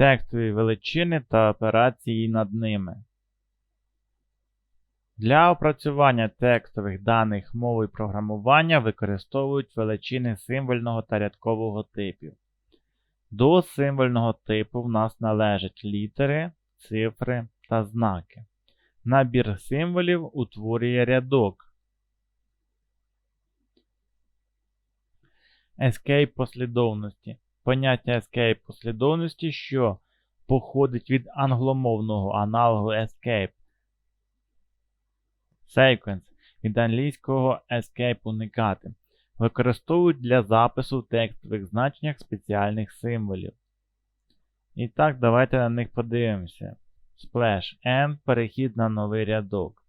текстові величини та операції над ними. Для опрацювання текстових даних мови програмування використовують величини символьного та рядкового типів. До символьного типу в нас належать літери, цифри та знаки. Набір символів утворює рядок. Escape послідовності. Поняття escape послідовності, що походить від англомовного аналогу escape. Sequence від англійського escape уникати. Використовують для запису в текстових значеннях спеціальних символів. І так, давайте на них подивимося. Splash N перехід на новий рядок.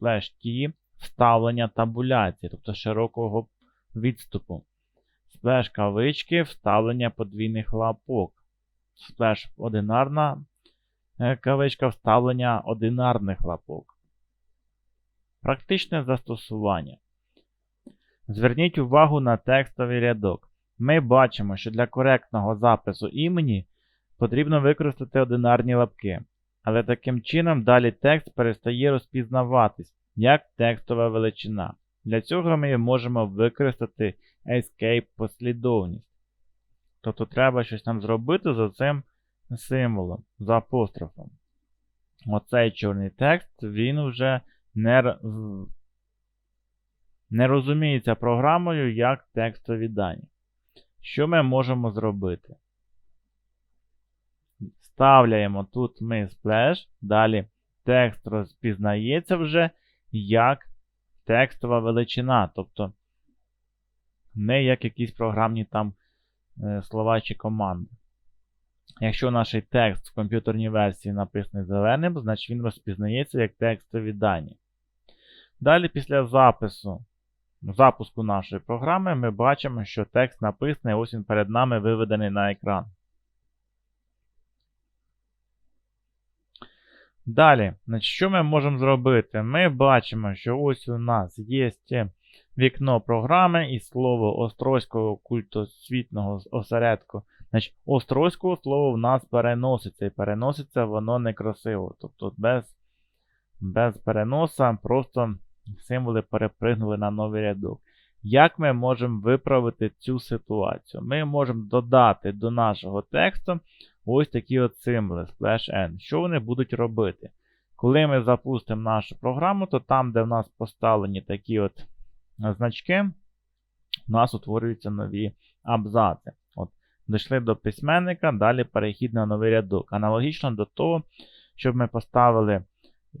Slash T вставлення табуляції, тобто широкого відступу. Splash кавички вставлення подвійних лапок. Splash одинарна е, кавичка вставлення одинарних лапок. Практичне застосування. Зверніть увагу на текстовий рядок. Ми бачимо, що для коректного запису імені потрібно використати одинарні лапки. Але таким чином далі текст перестає розпізнаватись як текстова величина. Для цього ми можемо використати escape послідовність. Тобто треба щось там зробити за цим символом, за апострофом. Оцей чорний текст, він вже не, не розуміється програмою як текстові дані. Що ми можемо зробити? Вставляємо тут ми splash, далі текст розпізнається вже як текстова величина, тобто не як якісь програмні там е, слова чи команди. Якщо наш текст в комп'ютерній версії написаний зеленим, значить він розпізнається як текстові дані. Далі, після запису, запуску нашої програми, ми бачимо, що текст написаний, ось він перед нами виведений на екран. Далі, значить, що ми можемо зробити? Ми бачимо, що ось у нас є вікно програми і слово Острозького культосвітного осередку. Значить, Острозького слово в нас переноситься, і переноситься воно некрасиво. Тобто без без переноса просто символи перепригнули на новий рядок. Як ми можемо виправити цю ситуацію? Ми можемо додати до нашого тексту ось такі от символи splash n. Що вони будуть робити? Коли ми запустимо нашу програму, то там, де в нас поставлені такі от значки, у нас утворюються нові абзаци. От, Дійшли до письменника, далі перехід на новий рядок. Аналогічно до того, щоб ми поставили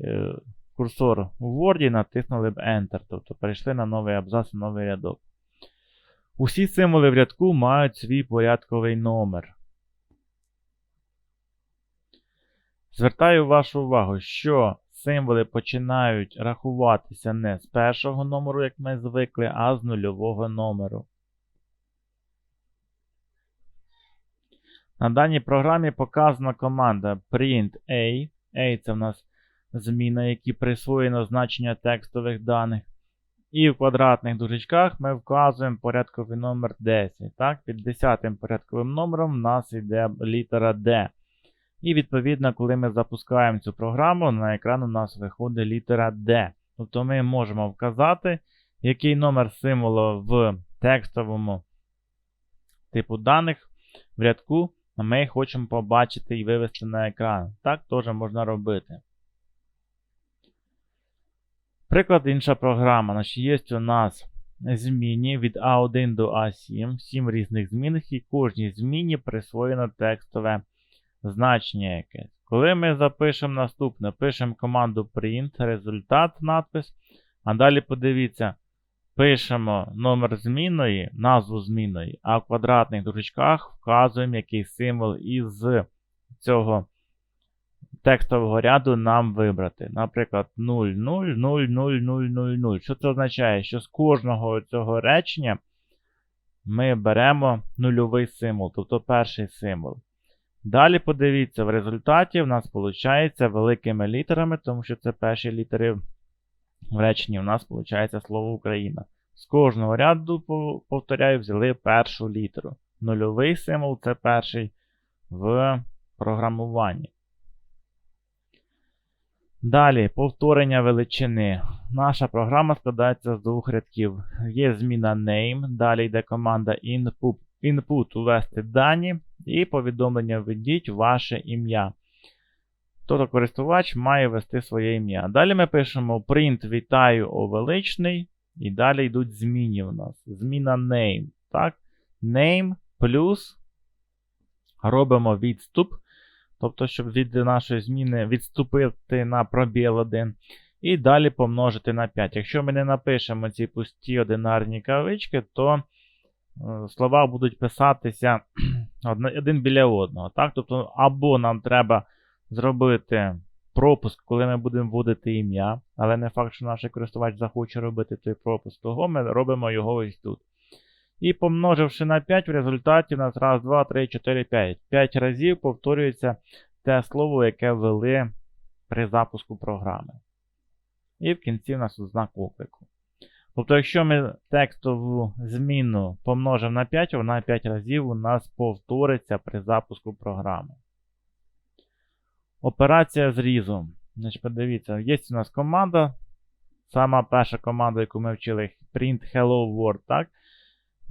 е, курсор у Word і натиснули б Enter, тобто перейшли на новий абзац, новий рядок. Усі символи в рядку мають свій порядковий номер. Звертаю вашу увагу, що символи починають рахуватися не з першого номеру, як ми звикли, а з нульового номеру. На даній програмі показана команда print_a. A це в нас зміна, які присвоєно значення текстових даних. І в квадратних дужечках ми вказуємо порядковий номер 10. Так? Під 10 порядковим номером в нас йде літера D. І відповідно, коли ми запускаємо цю програму, на екран у нас виходить літера D. Тобто ми можемо вказати, який номер символу в текстовому типу даних в рядку ми хочемо побачити і вивести на екран. Так теж можна робити. Приклад інша програма. Значить, Є у нас зміни від А1 до А7, 7 різних змін, і кожній зміні присвоєно текстове значення якесь. Коли ми запишемо наступне, пишемо команду print, результат, надпис. А далі подивіться, пишемо номер змінної, назву змінної, а в квадратних дужечках вказуємо який символ із цього текстового ряду нам вибрати. Наприклад, 0, 0, 0, 0, 0, 0, 0. Що це означає? Що з кожного цього речення ми беремо нульовий символ, тобто перший символ. Далі подивіться, в результаті в нас виходить великими літерами, тому що це перші літери в реченні. У нас виходить слово Україна. З кожного ряду, повторяю, взяли першу літеру. Нульовий символ це перший в програмуванні. Далі повторення величини. Наша програма складається з двох рядків. Є зміна name, далі йде команда input, input увести дані і повідомлення введіть ваше ім'я. Тобто користувач має ввести своє ім'я. Далі ми пишемо print вітаю о величний. І далі йдуть зміни у нас. Зміна name. Так? Name плюс робимо відступ. Тобто, щоб від нашої зміни відступити на пробіл 1. І далі помножити на 5. Якщо ми не напишемо ці пусті одинарні кавички, то е, слова будуть писатися один біля одного. Так? Тобто, або нам треба зробити пропуск, коли ми будемо вводити ім'я, але не факт, що наш користувач захоче робити той пропуск, того ми робимо його ось тут. І помноживши на 5, в результаті у нас раз, 2, 3, 4, 5. 5 разів повторюється те слово, яке ввели при запуску програми. І в кінці у нас знак оклику. Тобто, якщо ми текстову зміну помножимо на 5, вона 5 разів у нас повториться при запуску програми. Операція зрізу. Значить, подивіться, є у нас команда. Сама перша команда, яку ми вчили, print hello world, так?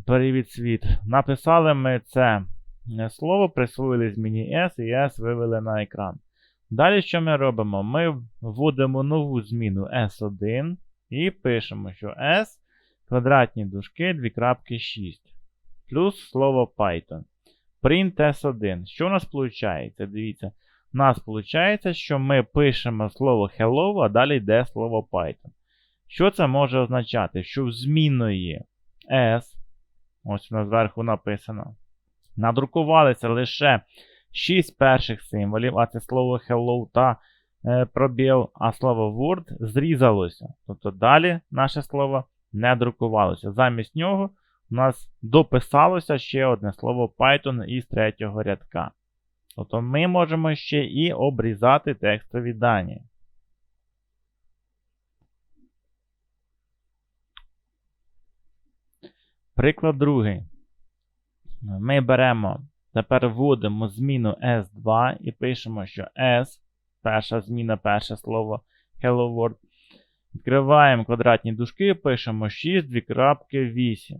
Привіт світ. Написали ми це слово, присвоїли зміні S і S вивели на екран. Далі що ми робимо? Ми вводимо нову зміну S1 і пишемо, що S квадратні дужки 2.6 плюс слово Python. Print S1. Що у нас виходить? Дивіться. У нас виходить, що ми пишемо слово hello, а далі йде слово Python. Що це може означати? Що в змінної S, ось воно зверху написано, надрукувалися лише 6 перших символів, а це слово hello та пробіл, а слово word зрізалося. Тобто далі наше слово не друкувалося. Замість нього у нас дописалося ще одне слово Python із третього рядка. Тобто ми можемо ще і обрізати текстові дані. Приклад другий. Ми беремо, тепер вводимо зміну S2 і пишемо, що S, перша зміна, перше слово Hello World. Відкриваємо квадратні дужки, пишемо 6, 2.8.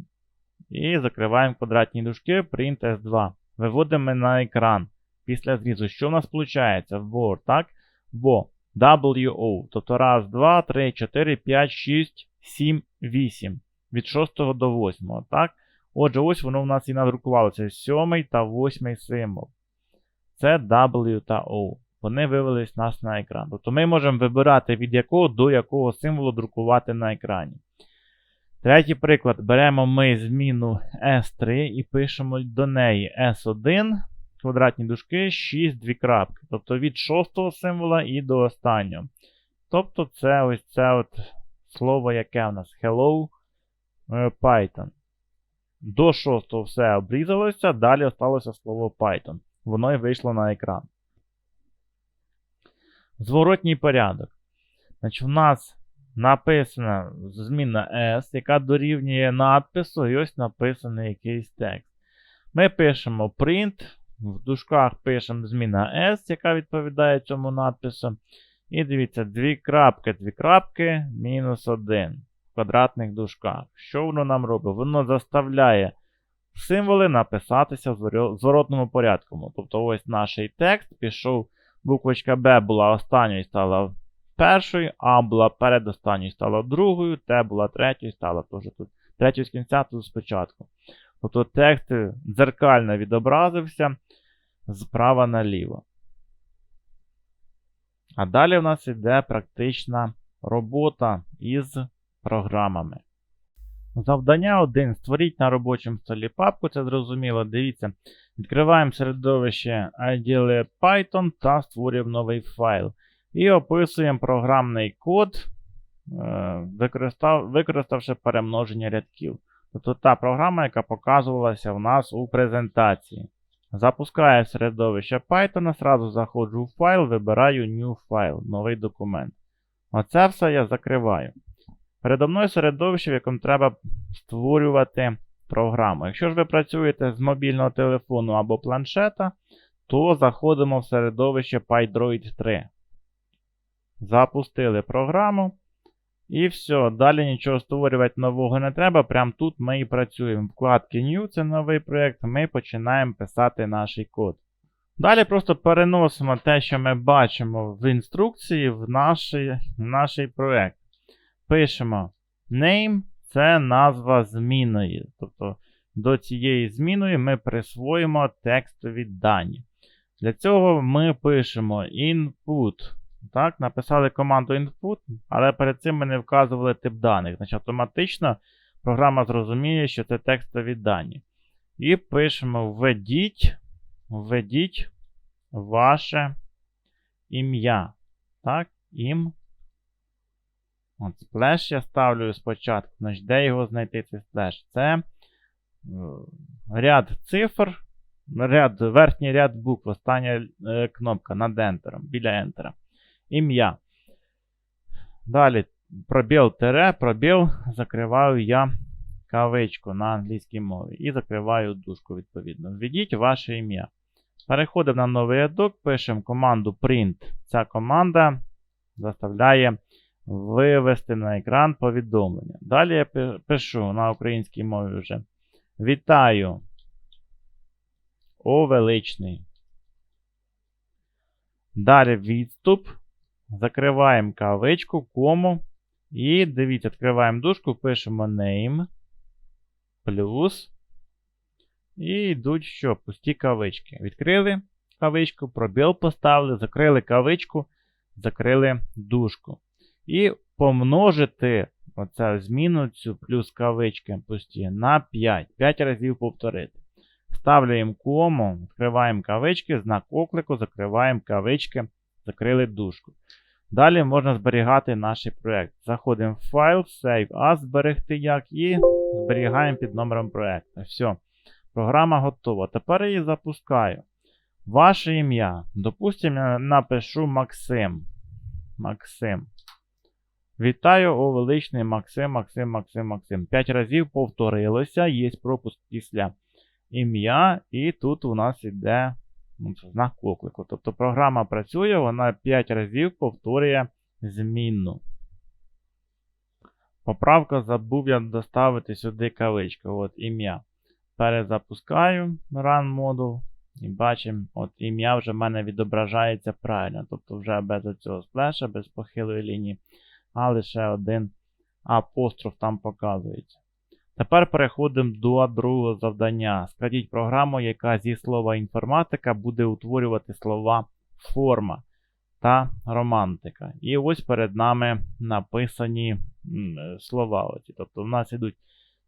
І закриваємо квадратні дужки, print S2. Виводимо на екран після зрізу. Що в нас виходить? Word, так? Бо WO. Тобто раз, 2, 3, 4, 5, 6, 7, 8. Від 6 до 8. так? Отже, ось воно в нас і надрукувалося. Сьомий та восьмий символ. Це W та O. Вони вивелись нас на екран. Тобто ми можемо вибирати, від якого до якого символу друкувати на екрані. Третій приклад. Беремо ми зміну S3 і пишемо до неї S1 квадратні дужки, 6 дві крапки. Тобто від шостого символа і до останнього. Тобто це ось це от слово, яке у нас Hello е, Python. До шостого все обрізалося, далі осталося слово Python. Воно і вийшло на екран. Зворотній порядок. Значить, У нас написана зміна S, яка дорівнює надпису, і ось написаний якийсь текст. Ми пишемо print в дужках пишемо зміна S, яка відповідає цьому надпису. І дивіться, дві крапки, дві крапки, мінус 1 в квадратних дужках. Що воно нам робить? Воно заставляє символи написатися в зворотному порядку. Тобто ось наш текст пішов, буквочка B була останньою стала першою, А була передостанньою стала другою, Т була третьою, і стала теж тут. Третьою з кінця тут спочатку. Тобто текст дзеркально відобразився справа наліво. А далі в нас йде практична робота із програмами. Завдання 1. Створіть на робочому столі папку, це зрозуміло. Дивіться, відкриваємо середовище IDLE Python та створюємо новий файл. І описуємо програмний код, е, використавши перемноження рядків. Тобто та програма, яка показувалася у нас у презентації. Запускаю середовище Python, сразу заходжу в файл, вибираю New File, новий документ. Оце все я закриваю. Передо мною середовище, в якому треба створювати програму. Якщо ж ви працюєте з мобільного телефону або планшета, то заходимо в середовище PyDroid 3. Запустили програму. І все, далі нічого створювати нового не треба. Прямо тут ми і працюємо. Вкладки New це новий проєкт, ми починаємо писати наш код. Далі просто переносимо те, що ми бачимо в інструкції в наш, наш проєкт. Пишемо name це назва зміної. Тобто до цієї зміної ми присвоїмо текстові дані. Для цього ми пишемо input. Так, Написали команду input, але перед цим ми не вказували тип даних. Значить, автоматично програма зрозуміє, що це текстові дані. І пишемо введіть, введіть ваше ім'я. Так, ім. От сплеш я ставлю спочатку. Значить, де його знайти цей сплеш? Це е, ряд цифр, ряд, верхній ряд букв, остання е, кнопка над Enter, біля Enter. Ім'я. Далі пробіл тире, пробіл, закриваю я кавичку на англійській мові. І закриваю дужку, відповідно. Введіть ваше ім'я. Переходимо на новий рядок, пишемо команду print. Ця команда заставляє вивести на екран повідомлення. Далі я пишу на українській мові вже. Вітаю. О величний. Далі відступ. Закриваємо кавичку, кому. І дивіться, відкриваємо дужку, пишемо name. Плюс. І йдуть що? Пусті кавички. Відкрили кавичку, пробіл поставили, закрили кавичку, закрили дужку. І помножити оцю зміну цю плюс кавички пусті на 5. 5 разів повторити. Ставляємо кому, відкриваємо кавички, знак оклику, закриваємо кавички, закрили дужку. Далі можна зберігати наш проєкт. Заходимо в файл, Save As, зберегти як і зберігаємо під номером проєкту. Все. Програма готова. Тепер її запускаю. Ваше ім'я. Допустимо, я напишу Максим. Максим. Вітаю, о величний Максим, Максим, Максим, Максим. П'ять разів повторилося. Є пропуск після ім'я, і тут у нас іде ну, знак оклику. Тобто програма працює, вона 5 разів повторює змінну. Поправка забув я доставити сюди кавичку. От ім'я. Перезапускаю Run модул. І бачимо, от ім'я вже в мене відображається правильно. Тобто вже без цього сплеша, без похилої лінії, а лише один апостроф там показується. Тепер переходимо до другого завдання. Складіть програму, яка зі слова інформатика буде утворювати слова форма та романтика. І ось перед нами написані слова. Оці. Тобто в нас йдуть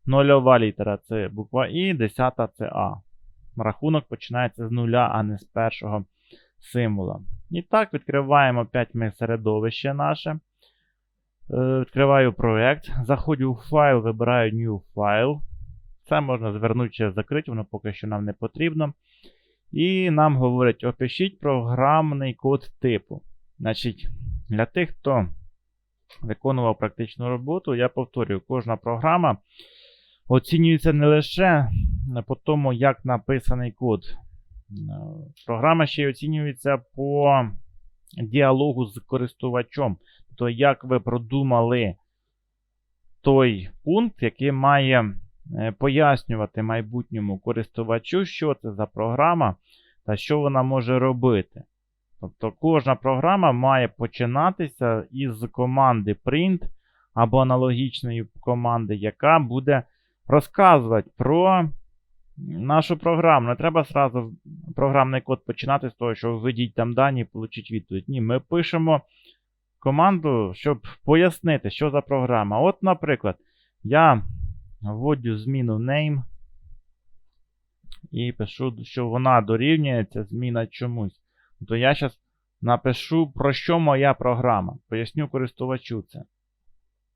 нульова літера це буква І, десята це А. Рахунок починається з нуля, а не з першого символа. І так, відкриваємо опять ми середовище наше. Е, відкриваю проєкт, заходжу в файл, вибираю New File. Це можна звернути чи закрити, воно поки що нам не потрібно. І нам говорять, опишіть програмний код типу. Значить, Для тих, хто виконував практичну роботу, я повторюю, кожна програма оцінюється не лише по тому, як написаний код. Е, програма ще й оцінюється по діалогу з користувачом. Тобто, як ви продумали той пункт, який має е, пояснювати майбутньому користувачу, що це за програма та що вона може робити. Тобто, кожна програма має починатися із команди print або аналогічної команди, яка буде розказувати про нашу програму. Не треба сразу програмний код починати з того, що введіть там дані і получить відповідь. Ні, ми пишемо команду, щоб пояснити, що за програма. От, наприклад, я вводю зміну name і пишу, що вона дорівнюється зміна чомусь. То я зараз напишу, про що моя програма. Поясню користувачу це.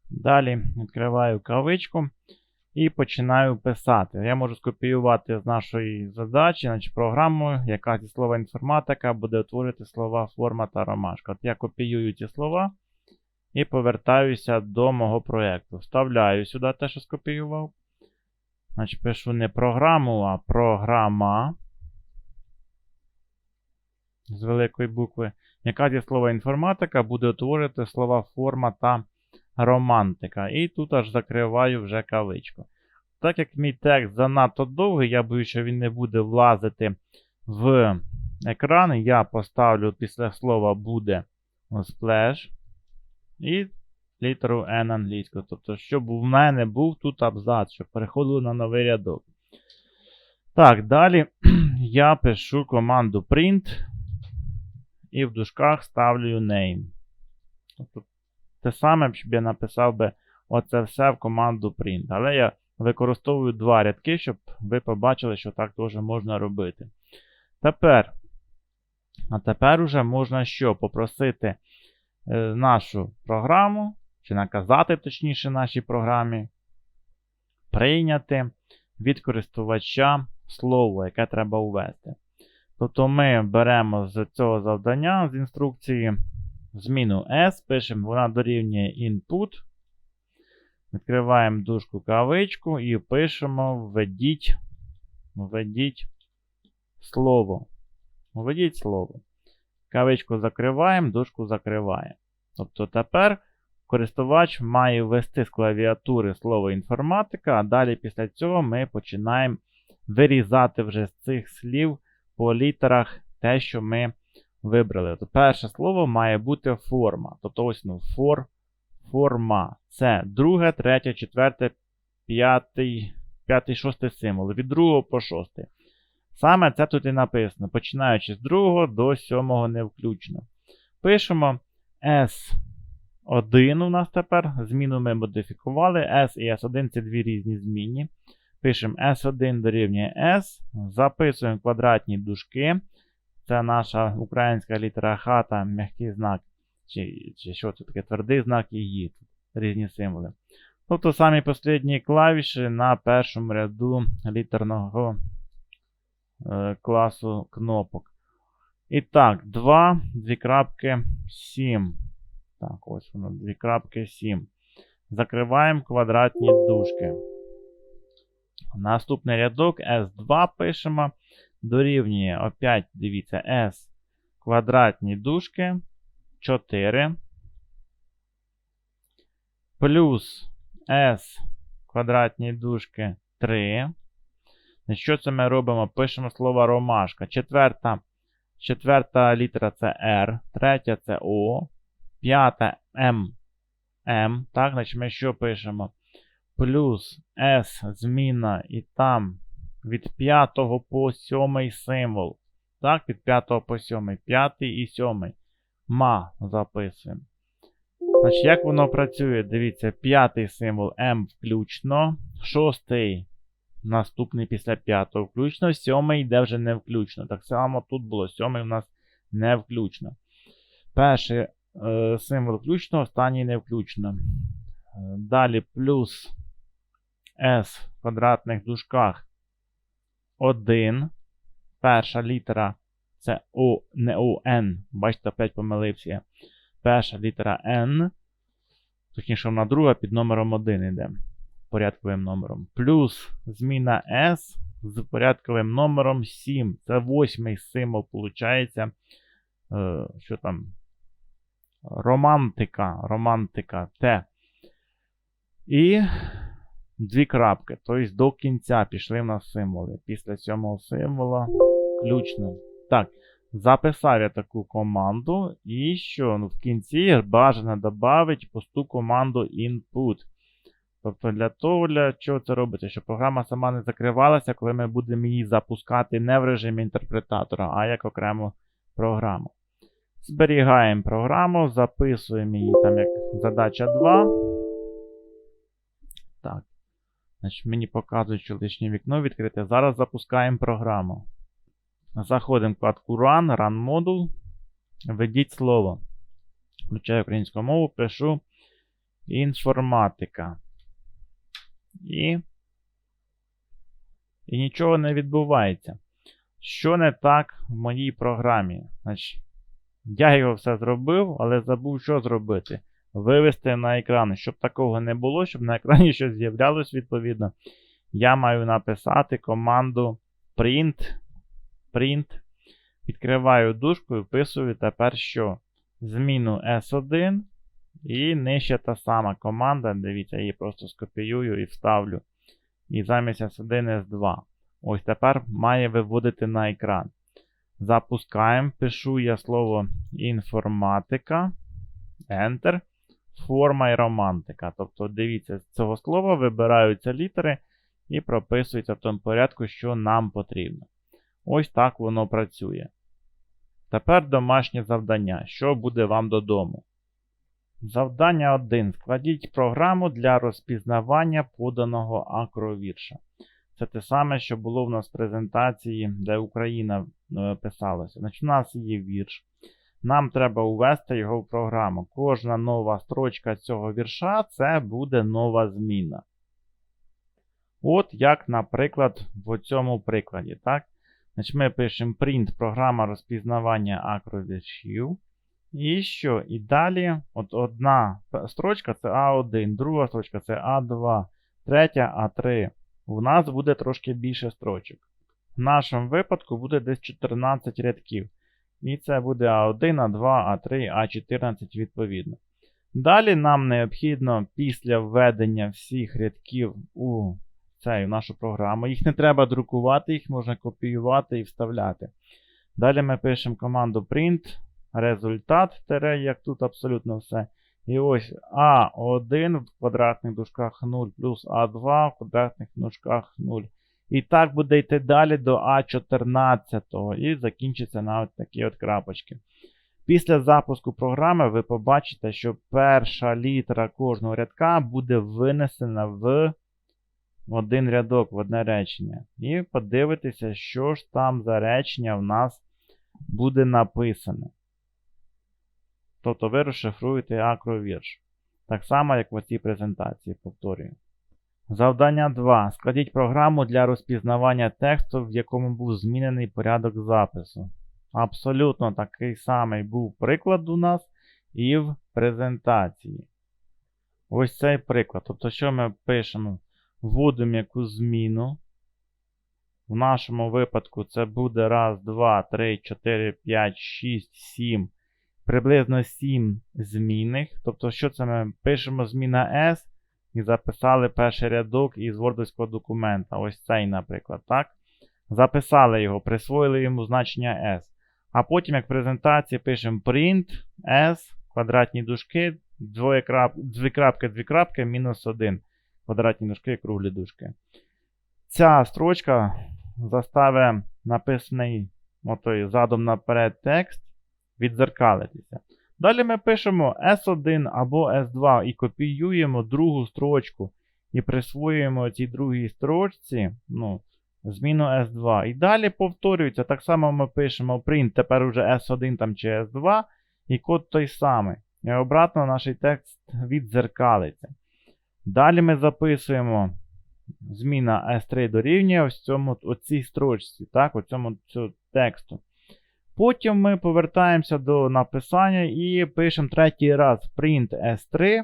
Далі відкриваю кавичку. І починаю писати. Я можу скопіювати з нашої задачі, значить програму, яка зі слова інформатика буде утворити слова форма та ромашка. От я копіюю ці слова і повертаюся до мого проєкту. Вставляю сюди те, що скопіював. Значить, пишу не програму, а програма. з великої букви, яка зі слова інформатика буде утворювати слова форма та романтика. І тут аж закриваю вже кавичку. Так як мій текст занадто довгий, я боюсь, що він не буде влазити в екран, я поставлю після слова буде splash і літеру N англійською. Тобто, щоб у мене був тут абзац, щоб переходили на новий рядок. Так, далі я пишу команду print і в дужках ставлю name. Тобто, те саме, щоб я написав би оце все в команду print. Але я використовую два рядки, щоб ви побачили, що так теж можна робити. Тепер, а тепер уже можна що? Попросити е, нашу програму, чи наказати, точніше, нашій програмі, прийняти від користувача слово, яке треба ввести. Тобто ми беремо з цього завдання, з інструкції, зміну S, пишемо, вона дорівнює input. Відкриваємо дужку кавичку і пишемо введіть, введіть слово. Введіть слово. Кавичку закриваємо, дужку закриваємо. Тобто тепер користувач має ввести з клавіатури слово інформатика, а далі після цього ми починаємо вирізати вже з цих слів по літерах те, що ми вибрали. Тобто перше слово має бути форма. Тобто ось ну, for, форма. Це друге, третє, четверте, п'ятий, п'ятий, шостий символ. Від другого по шостий. Саме це тут і написано. Починаючи з другого до сьомого не включно. Пишемо S1 у нас тепер. Зміну ми модифікували. S і S1 це дві різні змінні. Пишемо S1 дорівнює S. Записуємо квадратні дужки. Це наша українська літера Х та м'який знак. Чи, чи що це таке твердий знак і «ї». Тут різні символи. Тобто самі послідні клавіші на першому ряду літерного е, класу кнопок. І так, 2, 2 крапки 7. Так, ось воно, 2 крапки 7. Закриваємо квадратні дужки. Наступний рядок S2 пишемо. Дорівнює, опять, дивіться, S квадратні дужки 4. Плюс S квадратні дужки 3. Що це ми робимо? Пишемо слово ромашка. Четверта четверта літера це R, третя це O, п'ята M. M. Так, значить ми що пишемо? Плюс S зміна і там від 5 по 7 символ. Так, від 5 по 7. 5 і 7. Ма записуємо. Значить, як воно працює? Дивіться, п'ятий символ М включно. Шостий наступний після п'ятого включно. Сьомий йде вже не включно. Так само тут було сьомий у нас не включно. Перший е, символ включно, останній не включно. Е, далі плюс S в квадратних дужках 1. Перша літера це О, не О, Н. Бачите, опять помилився. Перша літера N. Точніше, вона друга під номером 1 йде. Порядковим номером. Плюс зміна S з порядковим номером 7. Це восьмий символ, виходить. Е, що там? Романтика. Романтика Т. І дві крапки. Тобто до кінця пішли в нас символи. Після сьомого символа включно. Так, записав я таку команду. І що? Ну, В кінці бажано додати пусту команду input. Тобто для того, для чого це робиться, щоб програма сама не закривалася, коли ми будемо її запускати не в режимі інтерпретатора, а як окрему програму. Зберігаємо програму, записуємо її там як задача 2. Так. Значить, Мені показують, що лишнє вікно відкрите. Зараз запускаємо програму. Заходимо в вкладку Run, Run Module. Введіть слово. Включаю українську мову, пишу інформатика. І і нічого не відбувається. Що не так в моїй програмі? Значить, Я його все зробив, але забув, що зробити. Вивести на екран. Щоб такого не було, щоб на екрані щось з'являлось, відповідно, я маю написати команду print. print Відкриваю дужку і вписую тепер що? Зміну S1 і нижче та сама команда. Дивіться, я її просто скопіюю і вставлю. І замість S1 S2. Ось тепер має виводити на екран. Запускаємо, пишу я слово інформатика. Enter. Форма і романтика. Тобто, дивіться, з цього слова вибираються літери і прописується в тому порядку, що нам потрібно. Ось так воно працює. Тепер домашнє завдання. Що буде вам додому? Завдання 1. Складіть програму для розпізнавання поданого акровірша. Це те саме, що було в нас в презентації, де Україна е, писалася. Значить, у нас є вірш. Нам треба ввести його в програму. Кожна нова строчка цього вірша це буде нова зміна. От як, наприклад, в цьому прикладі. так? Значить, Ми пишемо print програма розпізнавання акровіршів. І що? І далі от одна строчка це А1, друга строчка це А2, третя А3. У нас буде трошки більше строчок. В нашому випадку буде десь 14 рядків. І це буде А1, А2, А3, А14 відповідно. Далі нам необхідно після введення всіх рядків у цю нашу програму. Їх не треба друкувати, їх можна копіювати і вставляти. Далі ми пишемо команду print результат, тере, як тут абсолютно все. І ось А1 в квадратних дужках 0 плюс А2 в квадратних дужках 0. І так буде йти далі до А14 і закінчиться на такі от крапочки. Після запуску програми ви побачите, що перша літера кожного рядка буде винесена в один рядок, в одне речення. І подивитися, що ж там за речення в нас буде написане. Тобто ви розшифруєте акровірш. Так само, як в цій презентації, повторюю. Завдання 2. Складіть програму для розпізнавання тексту, в якому був змінений порядок запису. Абсолютно такий самий був приклад у нас і в презентації. Ось цей приклад. Тобто, що ми пишемо? Вводимо якусь зміну. В нашому випадку це буде 1, 2, 3, 4, 5, 6, 7 приблизно 7 змінних. Тобто, що це ми пишемо зміна S і записали перший рядок із вордовського документа. Ось цей, наприклад. так? Записали його, присвоїли йому значення S. А потім, як в презентації, пишемо print S, квадратні дужки, двоє крап, дві крапки, дві крапки, мінус 1. Квадратні дужки, круглі дужки. Ця строчка заставить написаний задом наперед текст відзеркалитися. Далі ми пишемо S1 або S2 і копіюємо другу строчку і присвоюємо цій другій строчці ну, зміну S2. І далі повторюється. Так само ми пишемо print, тепер уже S1 там чи S2, і код той самий. І обратно наш текст відзеркалиться. Далі ми записуємо зміна S3 дорівнює ось цьому, оцій строчці, так, оцьому цьому тексту. Потім ми повертаємося до написання і пишемо третій раз print S3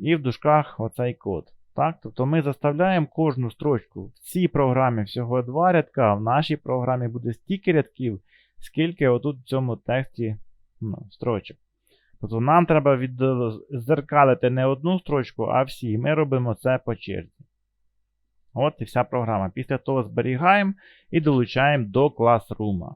і в дужках оцей код. Так? Тобто ми заставляємо кожну строчку. В цій програмі всього два рядка, в нашій програмі буде стільки рядків, скільки отут в цьому тексті ну, строчок. Тобто нам треба відзеркалити не одну строчку, а всі. Ми робимо це по черзі. От і вся програма. Після того зберігаємо і долучаємо до класрума.